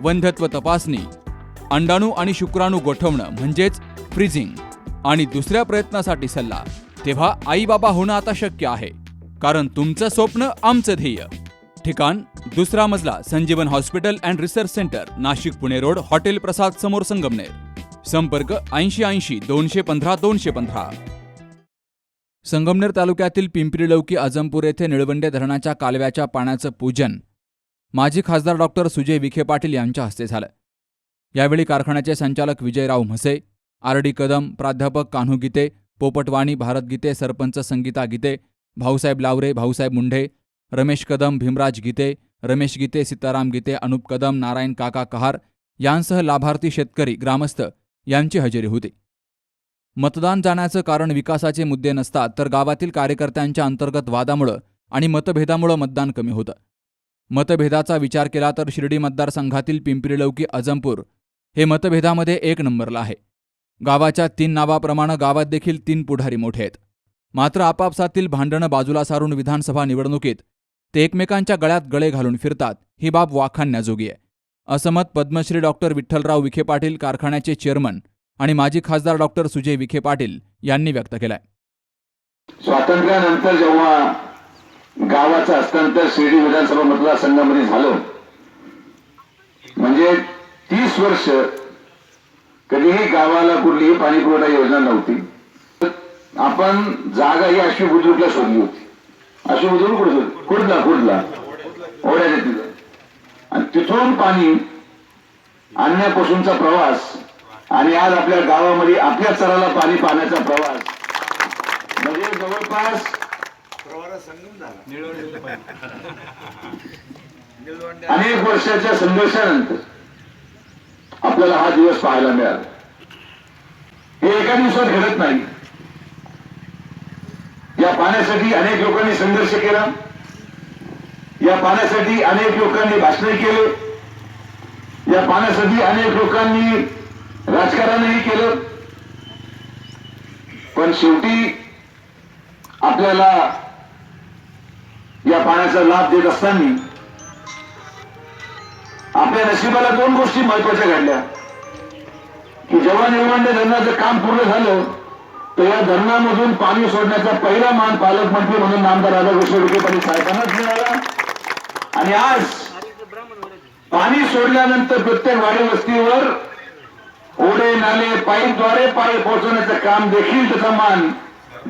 वंध्यत्व तपासणी अंडाणू आणि शुक्राणू गोठवणं म्हणजेच फ्रीजिंग आणि दुसऱ्या प्रयत्नासाठी सल्ला तेव्हा आई बाबा होणं आता शक्य आहे कारण तुमचं स्वप्न आमचं ध्येय. ठिकाण दुसरा मजला Sanjeevan hospital and research centre Nashik Pune road hotel Prasad समोर संगमनेर. संपर्क ऐंशी ऐंशी दोनशे पंधरा दोनशे पंधरा. संगमनेर तालुक्यातील पिंपरी लौकी आजमपूर येथे निळवंडे धरणाच्या कालव्याच्या पाण्याचं पूजन माजी खासदार डॉक्टर सुजय विखे पाटील यांच्या हस्ते झालं. यावेळी कारखान्याचे संचालक विजयराव म्हसे आर डी कदम प्राध्यापक कान्हू गीते पोपटवाणी भारत गीते सरपंच संगीता गीते भाऊसाहेब लावरे भाऊसाहेब मुंढे रमेश कदम भीमराज गीते रमेश गीते सीताराम गीते अनुप कदम नारायण काका कहार यांसह लाभार्थी शेतकरी ग्रामस्थ यांची हजेरी होती. मतदान जाण्याचं कारण विकासाचे मुद्दे नसतात तर गावातील कार्यकर्त्यांच्या अंतर्गत वादामुळं आणि मतभेदामुळं मतदान कमी होतं. मतभेदाचा विचार केला तर शिर्डी मतदारसंघातील पिंपरी लौकी अजमपूर हे मतभेदामध्ये एक नंबरला आहे. गावाच्या तीन नावाप्रमाणे गावात देखील तीन पुढारी मोठे आहेत. मात्र आपापसातील भांडणं बाजूला सारून विधानसभा निवडणुकीत ते एकमेकांच्या गळ्यात गळे घालून फिरतात ही बाब वाखाणण्याजोगी आहे. असं मत पद्मश्री डॉक्टर विठ्ठलराव विखे पाटील कारखान्याचे चेअरमन आणि माजी खासदार डॉक्टर सुजय विखे पाटील यांनी व्यक्त केलंय. स्वातंत्र्यानंतर जेव्हा गावाचं हस्तांतर शिर्डी विधानसभा मतदारसंघामध्ये झालं. म्हणजे तीस वर्ष कधीही गावाला कुठलीही पाणी पुरवठा योजना नव्हती. आपण जागा ही अशी बुजुर्गला शोधली होती. अशी बुजुर्ग कुठे शोधली कुठला कुठला? ओढ्याच्या तिथं. आणि तिथून पाणी आणण्यापासूनचा प्रवास आणि आज आपल्या गावामध्ये आपल्या चराला पाणी पाण्याचा प्रवास. म्हणजे जवळपास अनेक वर्षाच्या संघर्षानंतर आपल्याला हा दिवस पाहायला मिळाला. हे एका दिवसात घडत नाही. या पाण्यासाठी अनेक लोकांनी संघर्ष केला. या पाण्यासाठी अनेक लोकांनी भाषणे केले. या पाण्यासाठी अनेक लोकांनी राजकारणही केलं. पण शेवटी आपल्याला या पाण्याचा लाभ देत असताना आपल्या नशिबाला दोन गोष्टी महत्त्वाच्या घडल्या. की जेव्हा निर्माण्य धरणाचं काम पूर्ण झालं तर या धरणामधून पाणी सोडण्याचा पहिला मान पालकमंत्री म्हणून नामदार राधाकृष्ण विखे पाटील साहेबांनाच मिळाला. आणि आज पाणी सोडल्यानंतर प्रत्येक वाडी वस्तीवर ओढे नाले पाईपद्वारे पाणी पोहोचवण्याचं काम देखील त्याचा मान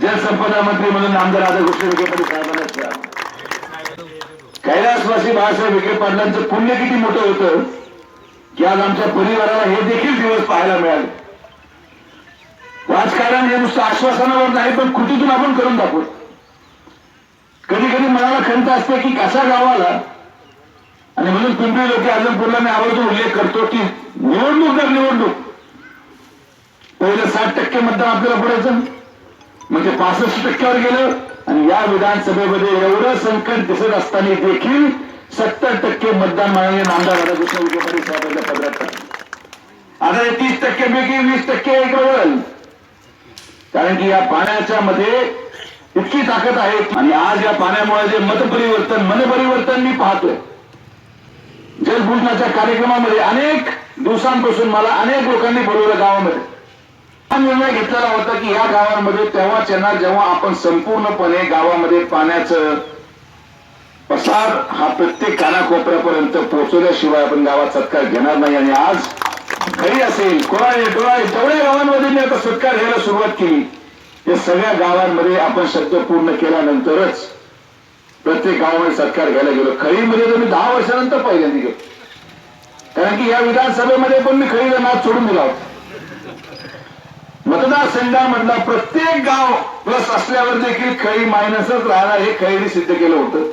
जलसंपदा मंत्री म्हणून नामदार राधाकृष्ण विखे पाटील साहेबांनाच मिळाला. कैलासवासी बाळासाहेब विखे पाटलांचं पुण्य किती मोठं होतं की आज आमच्या परिवाराला हे देखील दिवस पाहायला मिळाले. राजकारण हे नुसतं आश्वासनावर नाही पण कृतीतून आपण करून दाखवत. कधी कधी मनाला खंत असते की कसा गावाला आणि म्हणून पिंपरी लोक आजमपूरला मी आवर्जून उल्लेख करतो की निवडणूक जर निवडणूक पहिलं साठ टक्के मतदान आपल्याला पडायचं म्हणजे पासष्ट टक्क्यावर गेलं आणि या विधानसभेमध्ये एवढं संकट दिसत असताना देखील सत्तर टक्के मतदान माननीय नामदार राधाकृष्ण विखे पाटील साहेबांच्या पदरात आता हे तीस टक्क्यापैकी वीस टक्के इकडं कारण की या पाण्याच्या मध्ये इतकी ताकद आहे आणि आज या पाण्यामुळे जे मतपरिवर्तन मनपरिवर्तन मी पाहतोय. जलभूषणाच्या कार्यक्रमामध्ये अनेक दिवसांपासून मला अनेक लोकांनी बोलवलं गावामध्ये. निर्णय घेतलेला होता की या गावांमध्ये तेव्हाच येणार जेव्हा आपण संपूर्णपणे गावामध्ये पाण्याचं पसार हा प्रत्येक कानाकोपऱ्यापर्यंत पोहोचवल्याशिवाय आपण गावात सत्कार घेणार नाही. आणि आज घरी असेल कोणाने डोळा जेवढ्या गावांमध्ये मी आता सत्कार घ्यायला सुरुवात केली या सगळ्या गावांमध्ये आपण शब्द पूर्ण केल्यानंतरच प्रत्येक गावामध्ये सत्कार घ्यायला गेलो. खळीमध्ये तर मी दहा वर्षानंतर पहिल्यांदा गेलो. कारण की या विधानसभेमध्ये पण मी खळीला नाच सोडून दिला होता. मतदारसंघामधला प्रत्येक गाव प्लस असल्यावर देखील खळी मायनसच राहणार हे खळीने सिद्ध केलं होतं.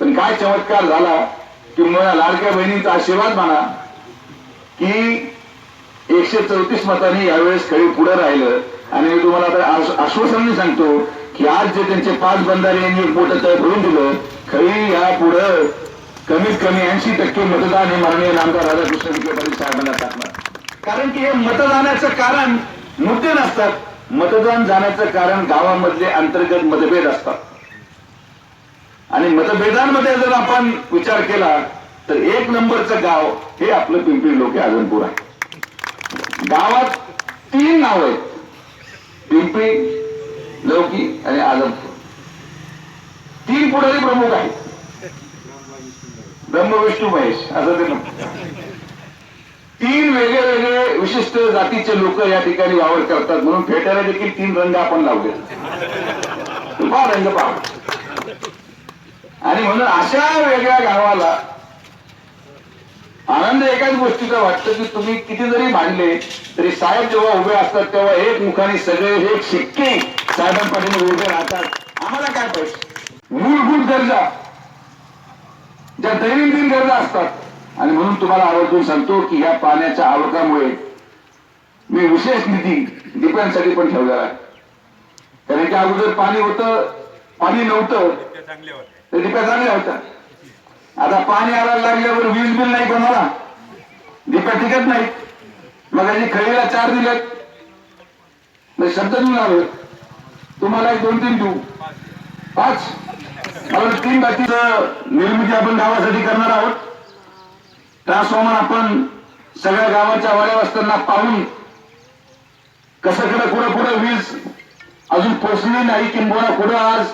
पण काय चमत्कार झाला की मुळा लाडक्या बहिणीचा आशीर्वाद म्हणा की एकशे चौतीस मतांनी यावेळेस खळी पुढे राहिलं. आणि मी तुम्हाला आता आश्वासनाने सांगतो की आज जे त्यांचे पाच बंधारे यांनी एक मोठं तळ भरून दिलं खळी या पुढं कमीत कमी ऐंशी टक्के मतदान हे माननीय नामदार राधाकृष्ण विखे पाटील साहेबांना टाकणार कारण की हे मतदानाचं कारण मुद्दे नसतात. मतदान जाण्याचं कारण गावामधले अंतर्गत मतभेद असतात. आणि मतभेदांमध्ये जर आपण विचार केला तर एक नंबरचं गाव हे आपलं पिंपरी लोके आजमपूर आहे. गावात तीन नाव आहेत. पिंपरी लौकी आणि आजमपूर. तीन पुढारी प्रमुख आहेत. ब्रह्मविष्णू महेश. असं ते म्हणतात. तीन वेगळे वेगळे विशिष्ट जातीचे लोक या ठिकाणी वावर करतात म्हणून फेटायला देखील तीन रंग आपण लावले. पहा रंग पहा. आणि म्हणून अशा वेगळ्या गावाला आनंद एकाच गोष्टीचा वाटतं की तुम्ही किती जरी भांडले तरी साहेब जेव्हा उभे असतात तेव्हा एक मुखाने सगळे एक शिक्के साहेबांपाठी उभे राहतात. आम्हाला काय पाहिजे? मूलभूत गरजा. ज्या दैनंदिन गरजा असतात आणि म्हणून तुम्हाला आवर्जून सांगतो की या पाण्याच्या आवकामुळे मी विशेष निधी डिपेंडसाठी पण ठेवलेला आहे. कारण की अगोदर पाणी होतं पाणी नव्हतं तर डिप्या चांगल्या होत्या आता पाणी आला लागल्यावर वीज बिल नाही कोणाला डिप्या टिकत नाही. मग आणि खळीला चार दिलेत म्हणजे शब्द देऊन तुम्हाला एक दोन तीन देऊ. पाच. मला तीन बाकीचं निर्मिती आपण गावासाठी करणार आहोत. ट्रान्सफॉर्मर आपण सगळ्या गावाच्या वाड्या पाहून कसं कडे कुठं कुठं वीज अजून पोचली नाही किंबहुना कुठं आज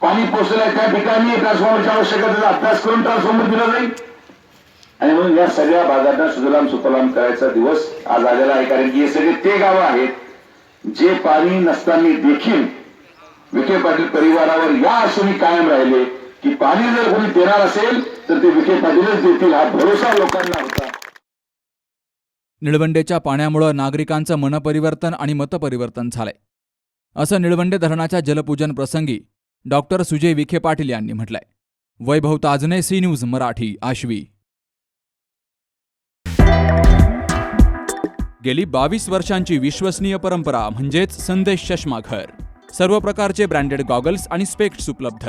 पाणी पोचलंय त्या ठिकाणी ट्रान्सफॉर्मरच्या आवश्यकतेचा अभ्यास करून ट्रान्सफॉर्मर दिला जाईल. आणि म्हणून या सगळ्या भागांना सुजलाम सुफलाम करायचा दिवस आज आलेला आहे कारण की हे सगळे ते गावं आहेत जे पाणी नसताना देखील विखे पाटील परिवारावर या असून कायम राहिले. की पाणी जर कोणी देणार असेल तर ते विखे पाटीलच देतील. हा भरोसा लोकांना होता. निळवंडेच्या पाण्यामुळं नागरिकांचं मनपरिवर्तन आणि मतपरिवर्तन झालंय. असं निळवंडे धरणाच्या जलपूजन प्रसंगी डॉक्टर सुजय विखे पाटील यांनी म्हटलंय. Vaibhav Tajne C news Marathi Ashwi. गेली बावीस वर्षांची विश्वसनीय परंपरा म्हणजेच संदेश चष्माघर. सर्व प्रकारचे ब्रँडेड गॉगल्स आणि स्पेक्ट्स उपलब्ध.